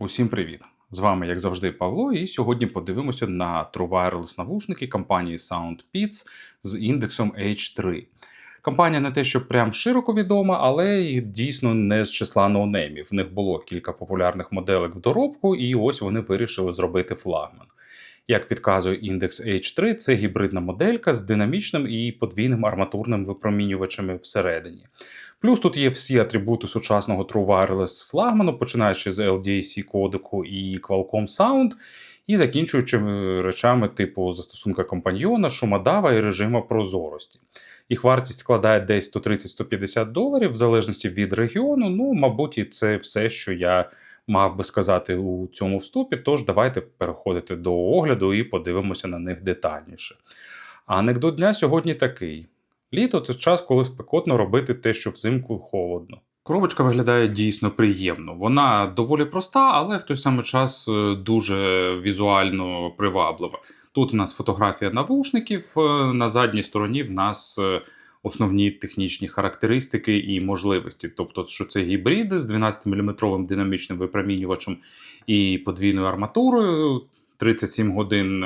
Усім привіт! З вами, як завжди, Павло, і сьогодні подивимося на True Wireless навушники компанії SoundPeats з індексом H3. Компанія не те, що прям широко відома, але і дійсно не з числа ноунеймів. В них було кілька популярних моделек в доробку, і ось вони вирішили зробити флагман. Як підказує індекс H3, це гібридна моделька з динамічним і подвійним арматурним випромінювачами всередині. Плюс тут є всі атрибути сучасного True Wireless флагману, починаючи з LDAC кодеку і Qualcomm Sound, і закінчуючи е, речами типу застосунка компаньйона, шумодава і режиму прозорості. Їх вартість складає десь 130-150 доларів, в залежності від регіону. Ну, мабуть, і це все, що я мав би сказати у цьому вступі. Тож давайте переходити до огляду і подивимося на них детальніше. Анекдот дня сьогодні такий. Літо це час, коли спекотно робити те, що взимку холодно. Коробочка виглядає дійсно приємно. Вона доволі проста, але в той самий час е, дуже візуально приваблива. Тут у нас фотографія навушників, е, на задній стороні в нас е, основні технічні характеристики і можливості. Тобто, що це гібриди з 12-мм динамічним випромінювачем і подвійною арматурою. 37 годин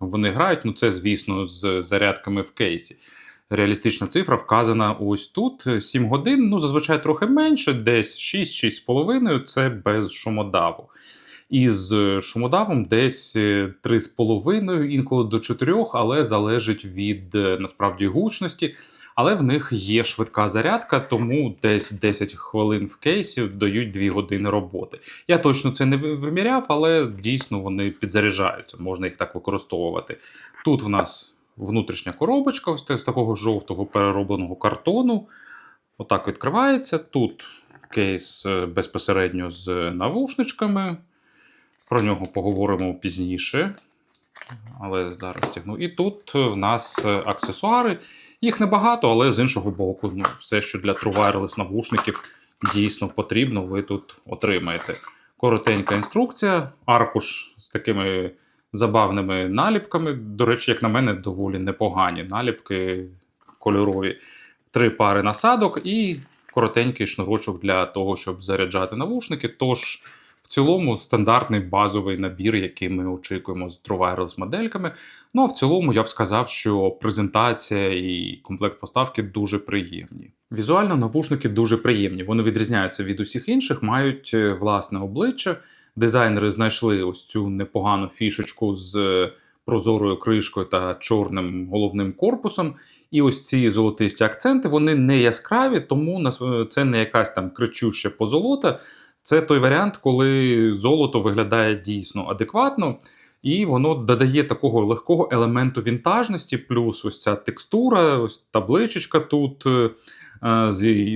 вони грають. Ну це, звісно, з зарядками в кейсі. Реалістична цифра вказана ось тут 7 годин, ну зазвичай трохи менше, десь 6-6,5 це без шумодаву. І з шумодавом десь 3,5, інколи до 4, але залежить від насправді гучності. Але в них є швидка зарядка, тому десь 10 хвилин в кейсі дають 2 години роботи. Я точно це не виміряв, але дійсно вони підзаряджаються, можна їх так використовувати. Тут в нас внутрішня коробочка, ось з такого жовтого переробленого картону. Отак відкривається. Тут кейс е, безпосередньо з навушничками. Про нього поговоримо пізніше. Але зараз тягну. І тут в нас аксесуари. Їх небагато, але з іншого боку, ну, все, що для True Wireless навушників дійсно потрібно, ви тут отримаєте. Коротенька інструкція, аркуш з такими забавними наліпками. До речі, як на мене, доволі непогані наліпки кольорові. Три пари насадок і коротенький шнурочок для того, щоб заряджати навушники. Тож, в цілому, стандартний базовий набір, який ми очікуємо з True Wireless модельками. Ну а в цілому я б сказав, що презентація і комплект поставки дуже приємні. Візуально навушники дуже приємні. Вони відрізняються від усіх інших, мають е, власне обличчя дизайнери знайшли ось цю непогану фішечку з прозорою кришкою та чорним головним корпусом. І ось ці золотисті акценти вони не яскраві, тому це не якась там кричуща позолота. Це той варіант, коли золото виглядає дійсно адекватно. І воно додає такого легкого елементу вінтажності, плюс ось ця текстура, ось табличечка тут е,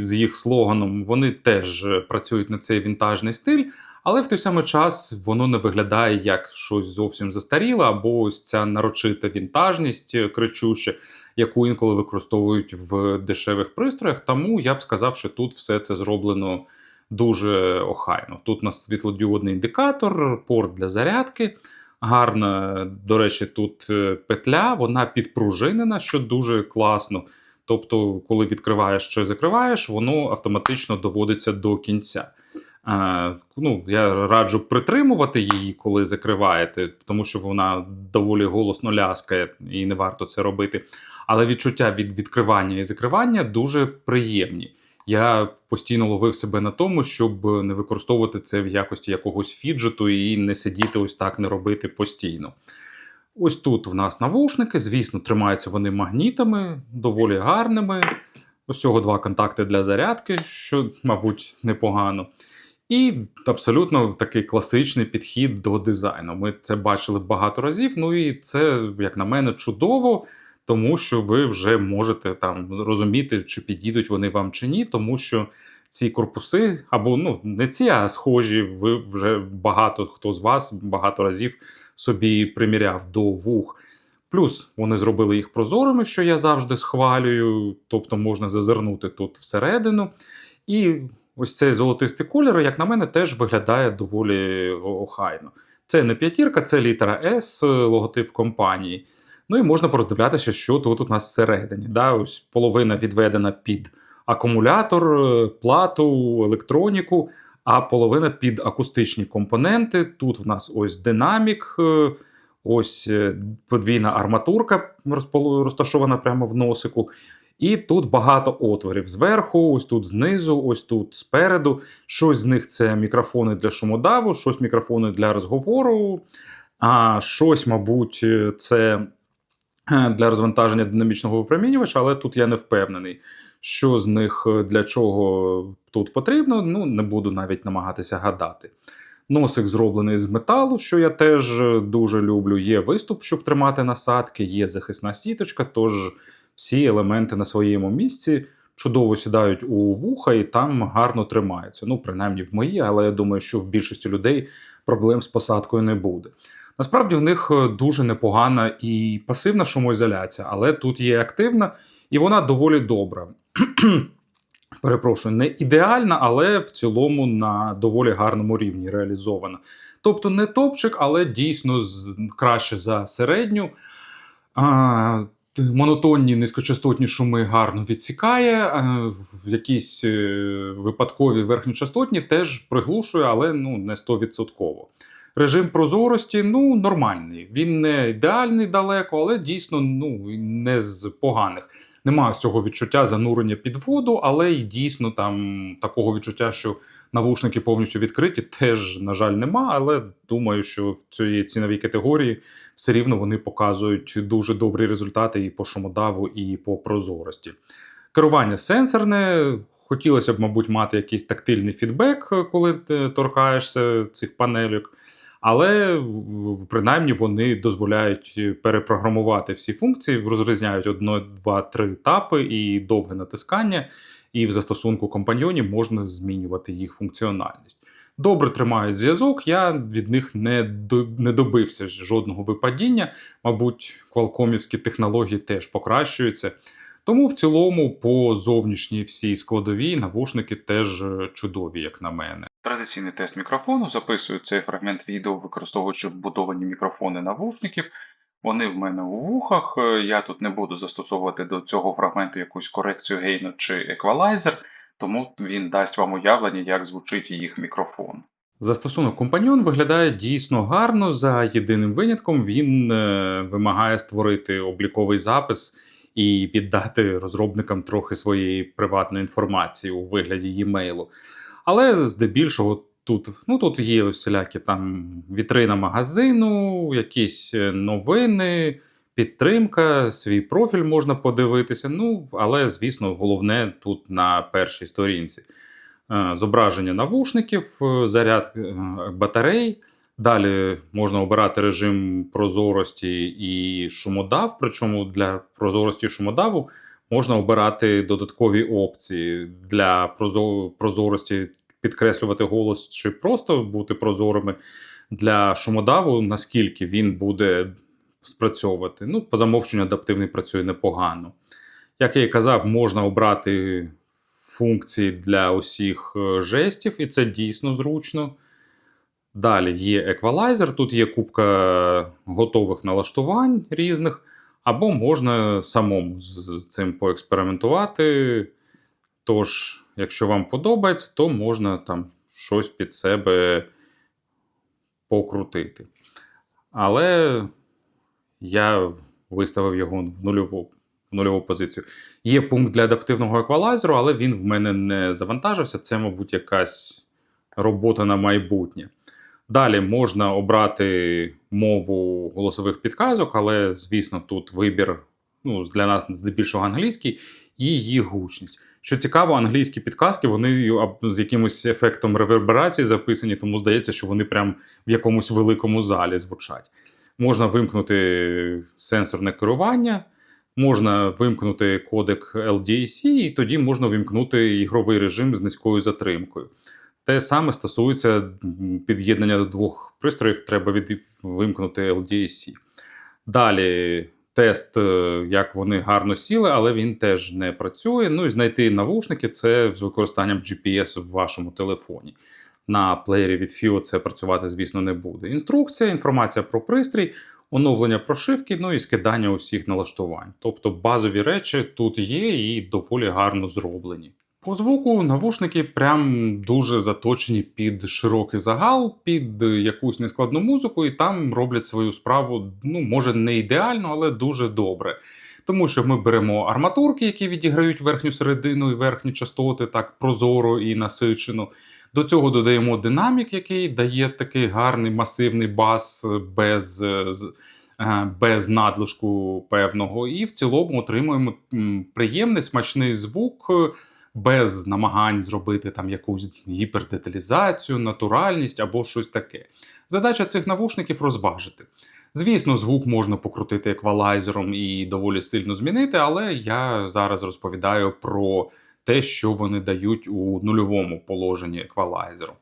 з їх слоганом. Вони теж працюють на цей вінтажний стиль. Але в той самий час воно не виглядає як щось зовсім застаріле, або ось ця нарочита вінтажність е, кричуща, яку інколи використовують в дешевих пристроях. Тому я б сказав, що тут все це зроблено дуже охайно. Тут у нас світлодіодний індикатор, порт для зарядки. Гарна, до речі, тут е, петля, вона підпружинена, що дуже класно. Тобто, коли відкриваєш чи закриваєш, воно автоматично доводиться до кінця. Ну, Я раджу притримувати її, коли закриваєте, тому що вона доволі голосно ляскає і не варто це робити. Але відчуття від відкривання і закривання дуже приємні. Я постійно ловив себе на тому, щоб не використовувати це в якості якогось фіджету і не сидіти ось так, не робити постійно. Ось тут в нас навушники, звісно, тримаються вони магнітами, доволі гарними. Ось цього два контакти для зарядки, що, мабуть, непогано. І абсолютно такий класичний підхід до дизайну. Ми це бачили багато разів. Ну і це, як на мене, чудово, тому що ви вже можете там зрозуміти, чи підійдуть вони вам чи ні, тому що ці корпуси, або ну не ці, а схожі, ви вже багато хто з вас багато разів собі приміряв до вух. Плюс вони зробили їх прозорими, що я завжди схвалюю, тобто можна зазирнути тут всередину. І ось цей золотистий колір, як на мене, теж виглядає доволі охайно. Це не п'ятірка, це літера S, логотип компанії. Ну і можна пороздивлятися, що тут у нас всередині. Да? Ось Половина відведена під акумулятор, плату, електроніку, а половина під акустичні компоненти. Тут в нас ось динамік, е, ось е, подвійна арматурка розташована прямо в носику. І тут багато отворів зверху, ось тут знизу, ось тут спереду. Щось з них це мікрофони для шумодаву, щось мікрофони для розговору, а щось, мабуть, це е, для розвантаження динамічного випромінювача, але тут я не впевнений, що з них е, для чого тут потрібно. Ну, не буду навіть намагатися гадати. Носик зроблений з металу, що я теж е, дуже люблю. Є виступ, щоб тримати насадки, є захисна сіточка, тож всі елементи на своєму місці чудово сідають у вуха і там гарно тримаються. Ну, принаймні в мої, але я думаю, що в більшості людей проблем з посадкою не буде. Насправді в них е, дуже непогана і пасивна шумоізоляція, але тут є активна, і вона доволі добра. Перепрошую, не ідеальна, але в цілому на доволі гарному рівні реалізована. Тобто не топчик, але дійсно краще за середню. А, монотонні низькочастотні шуми гарно відсікає. а, якісь е, випадкові верхньочастотні теж приглушує, але ну, не 100%. Режим прозорості ну, нормальний. Він не ідеальний далеко, але дійсно ну, не з поганих. Немає цього відчуття занурення під воду, але й дійсно там такого відчуття, що навушники повністю відкриті, теж, на жаль, нема. Але думаю, що в цій ціновій категорії все рівно вони показують дуже добрі результати і по шумодаву, і по прозорості. Керування сенсорне. Хотілося б, мабуть, мати якийсь тактильний фідбек, коли ти торкаєшся цих панелек. Але принаймні вони дозволяють перепрограмувати всі функції, розрізняють 1, 2, 3 етапи і довге натискання. І в застосунку компаньйоні можна змінювати їх функціональність. Добре тримаю зв'язок, я від них не, не добився жодного випадіння. Мабуть, квалкомівські технології теж покращуються. Тому в цілому, по зовнішній всій складовій навушники теж е, чудові, як на мене. Традиційний тест мікрофону. Записую цей фрагмент відео, використовуючи вбудовані мікрофони навушників. Вони в мене у вухах. Е, Я тут не буду застосовувати до цього фрагменту якусь корекцію гейну чи еквалайзер, тому він дасть вам уявлення, як звучить їх мікрофон. Застосунок компаньон виглядає дійсно гарно. За єдиним винятком він е, вимагає створити обліковий запис і віддати розробникам трохи своєї приватної інформації у вигляді e-mail. Але здебільшого тут, ну, тут є усілякі там вітрина магазину, якісь е, новини, підтримка, свій профіль можна подивитися. Ну, але, звісно, головне тут на першій сторінці. Е, Зображення навушників, е, заряд батарей. Далі можна обирати режим прозорості і шумодав. Причому для прозорості шумодаву можна обирати додаткові опції для прозорості, підкреслювати голос чи просто бути прозорими. Для шумодаву, наскільки він буде спрацьовувати. Ну, по замовченню адаптивний працює непогано. Як я і казав, можна обрати функції для усіх е, жестів, і це дійсно зручно. Далі є еквалайзер, тут є купка готових налаштувань різних, або можна самому з з цим поекспериментувати. Тож, якщо вам подобається, то можна там щось під себе покрутити. Але я виставив його в нульову, в нульову позицію. Є пункт для адаптивного еквалайзеру, але він в мене не завантажився. Це, мабуть, якась робота на майбутнє. Далі можна обрати мову голосових підказок, але, звісно, тут вибір ну, для нас здебільшого англійський і її гучність. Що цікаво, англійські підказки вони з якимось ефектом реверберації записані, тому здається, що вони прям в якомусь великому залі звучать. Можна вимкнути сенсорне керування, можна вимкнути кодек LDAC, і тоді можна вимкнути ігровий режим з низькою затримкою. Те саме стосується під'єднання до двох пристроїв, треба від... вимкнути LDAC. Далі тест, е, як вони гарно сіли, але він теж не працює. Ну і знайти навушники це з використанням GPS в вашому телефоні. На плеєрі від FIO це працювати, звісно, не буде. Інструкція, інформація про пристрій, оновлення прошивки, ну і скидання усіх налаштувань. Тобто базові речі тут є і доволі гарно зроблені. По звуку навушники прям дуже заточені під широкий загал, під якусь нескладну музику, і там роблять свою справу, ну, може, не ідеально, але дуже добре. Тому що ми беремо арматурки, які відіграють верхню середину і верхні частоти так прозоро і насичено. До цього додаємо динамік, який дає такий гарний масивний бас без, е, без надлишку певного. І в цілому отримуємо приємний смачний звук. Без намагань зробити там якусь гіпердеталізацію, натуральність або щось таке. Задача цих навушників розважити. Звісно, звук можна покрутити еквалайзером і доволі сильно змінити, але я зараз розповідаю про те, що вони дають у нульовому положенні еквалайзеру.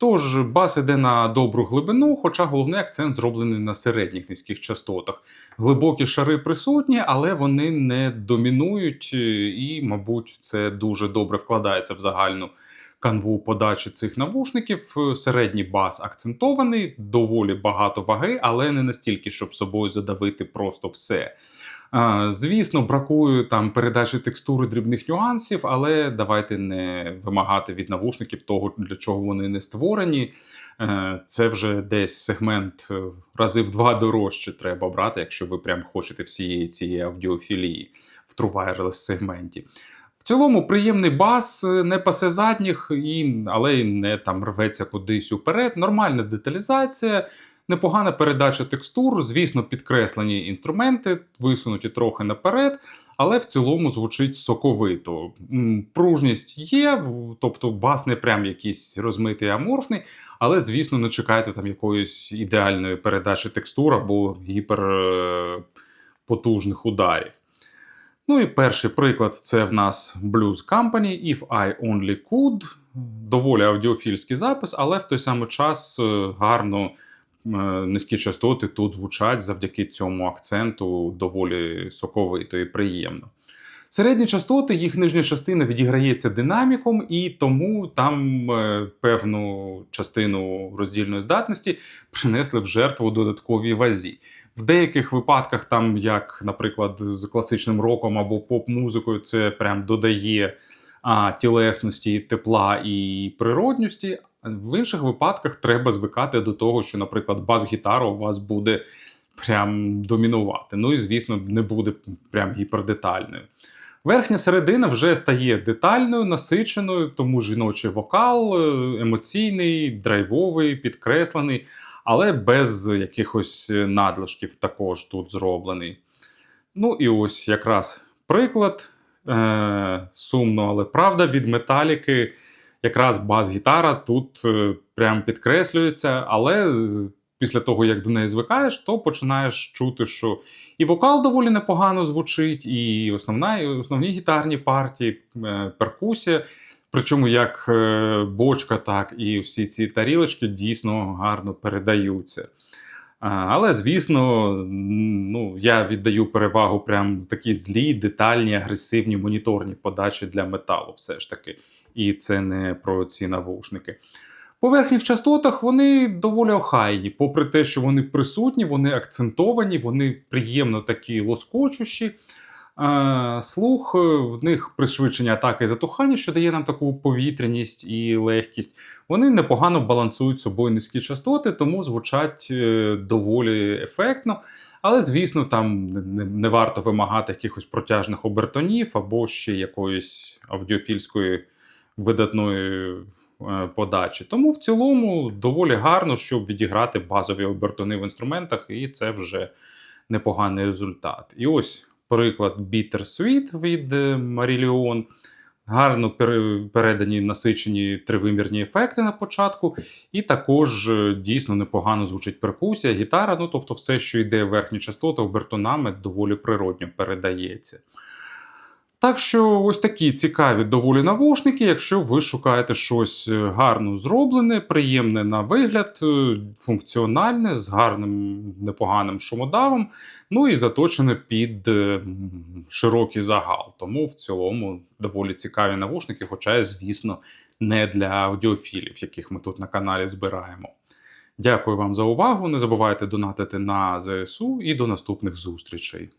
Тож бас іде на добру глибину, хоча головний акцент зроблений на середніх низьких частотах. Глибокі шари присутні, але вони не домінують, е, і, мабуть, це дуже добре вкладається в загальну канву подачі цих навушників. Е, Середній бас акцентований, доволі багато ваги, але не настільки, щоб собою задавити просто все. Звісно, бракує там передачі текстури дрібних нюансів, але давайте не вимагати від навушників того, для чого вони не створені. Е, Це вже десь сегмент е, рази в два дорожче треба брати, якщо ви прям хочете всієї цієї аудіофілії в True Wireless сегменті. В цілому приємний бас, е, не пасе задніх, і, але й не там рветься кудись уперед. Нормальна деталізація, непогана передача текстур, звісно, підкреслені інструменти, висунуті трохи наперед, але в цілому звучить соковито. Пружність є, тобто бас не прям якийсь розмитий аморфний, але, звісно, не чекайте там якоїсь ідеальної передачі текстур або гіперпотужних ударів. Ну і перший приклад це в нас Blues Company If I Only Could. Доволі аудіофільський запис, але в той самий час е, гарно е, низькі частоти тут звучать завдяки цьому акценту доволі соковито і приємно. Середні частоти, їх нижня частина відіграється динаміком, і тому там е, певну частину роздільної здатності принесли в жертву додатковій вазі. В деяких випадках, там, як, наприклад, з класичним роком або поп-музикою, це прям додає а, тілесності, тепла і природності. В інших випадках треба звикати до того, що, наприклад, бас-гітара у вас буде прям домінувати. Ну і, звісно, не буде прям гіпердетальною. Верхня середина вже стає детальною, насиченою, тому жіночий вокал е, емоційний, драйвовий, підкреслений, але без якихось надлишків також тут зроблений. Ну і ось якраз приклад. Е, сумно, але правда, від металіки якраз бас-гітара тут е, прям підкреслюється, але після того, як до неї звикаєш, то починаєш чути, що і вокал доволі непогано звучить, і основна, і основні гітарні партії, е, перкусія. Причому як е, бочка, так і всі ці тарілочки дійсно гарно передаються. Але, звісно, ну, я віддаю перевагу прям такій злій, детальній, агресивній моніторній подачі для металу, все ж таки. І це не про ці навушники. По верхніх частотах вони доволі охайні, попри те, що вони присутні, вони акцентовані, вони приємно такі лоскочущі. Слух, е, в них пришвидшення атаки і затухання, що дає нам таку повітряність і легкість. Вони непогано балансують собою низькі частоти, тому звучать е, доволі ефектно. Але, звісно, там не варто вимагати якихось протяжних обертонів або ще якоїсь аудіофільської видатної е, подачі. Тому в цілому доволі гарно, щоб відіграти базові обертони в інструментах, і це вже непоганий результат. І ось приклад Bitter Sweet від е, Marillion. Гарно передані насичені тривимірні ефекти на початку, і також е, дійсно непогано звучить перкусія, гітара. Ну тобто, все, що йде в верхні частоти, обертонами, доволі природньо передається. Так що ось такі цікаві доволі навушники, якщо ви шукаєте щось е, гарно зроблене, приємне на вигляд, е, функціональне, з гарним непоганим шумодавом, ну і заточене під е, широкий загал. Тому в цілому доволі цікаві навушники, хоча, звісно, не для аудіофілів, яких ми тут на каналі збираємо. Дякую вам за увагу. Не забувайте донатити на ЗСУ і до наступних зустрічей.